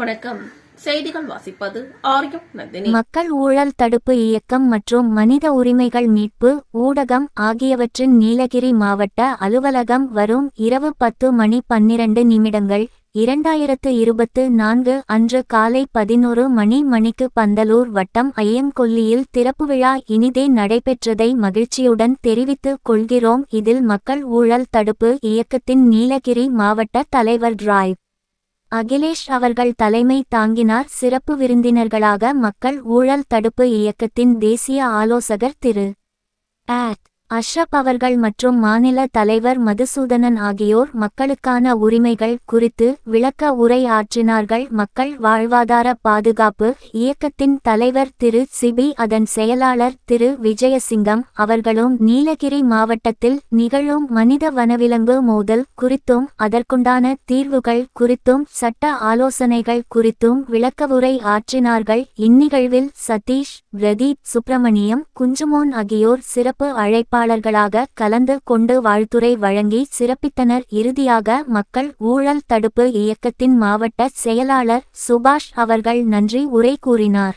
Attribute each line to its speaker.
Speaker 1: வணக்கம். செய்திகள் வாசிப்பது ஆரியம் நந்தினி.
Speaker 2: மக்கள் ஊழல் தடுப்பு இயக்கம் மற்றும் மனித உரிமைகள் மீட்பு ஊடகம் ஆகியவற்றின் நீலகிரி மாவட்ட அலுவலகம் வரும் இரவு பத்து மணி பன்னிரண்டு நிமிடங்கள் இரண்டாயிரத்து இருபத்து நான்கு அன்று காலை பதினோரு மணி மணிக்கு பந்தலூர் வட்டம் ஐயங்கொல்லியில் திறப்பு விழா இனிதே நடைபெற்றதை மகிழ்ச்சியுடன் தெரிவித்துக் கொள்கிறோம். இதில் மக்கள் ஊழல் தடுப்பு இயக்கத்தின் நீலகிரி மாவட்ட தலைவர் டிராய்வ் அகிலேஷ் அவர்கள் தலைமை தாங்கினார் சிறப்பு விருந்தினர்களாக மக்கள் ஊழல் தடுப்பு இயக்கத்தின் தேசிய ஆலோசகர் திரு. ஆட் அஷ்ரப் அவர்கள் மற்றும் மாநில தலைவர் மதுசூதனன் ஆகியோர் மக்களுக்கான உரிமைகள் குறித்து விளக்க உரை ஆற்றினார்கள். மக்கள் வாழ்வாதார பாதுகாப்பு இயக்கத்தின் தலைவர் திரு சிபி அதன் செயலாளர் திரு விஜயசிங்கம் அவர்களும் நீலகிரி மாவட்டத்தில் நிகழும் மனித வனவிலங்கு மோதல் குறித்தும் அதற்குண்டான தீர்வுகள் குறித்தும் சட்ட ஆலோசனைகள் குறித்தும் விளக்கவுரை ஆற்றினார்கள். இந்நிகழ்வில் சதீஷ் பிரதீப் சுப்பிரமணியம் குஞ்சுமோன் ஆகியோர் சிறப்பு அழைப்பாளர்களாக கலந்து கொண்டு வாழ்த்துரை வழங்கி சிறப்பித்தனர். இறுதியாக மக்கள் ஊழல் தடுப்பு இயக்கத்தின் மாவட்ட செயலாளர் சுபாஷ் அவர்கள் நன்றி உரை கூறினார்.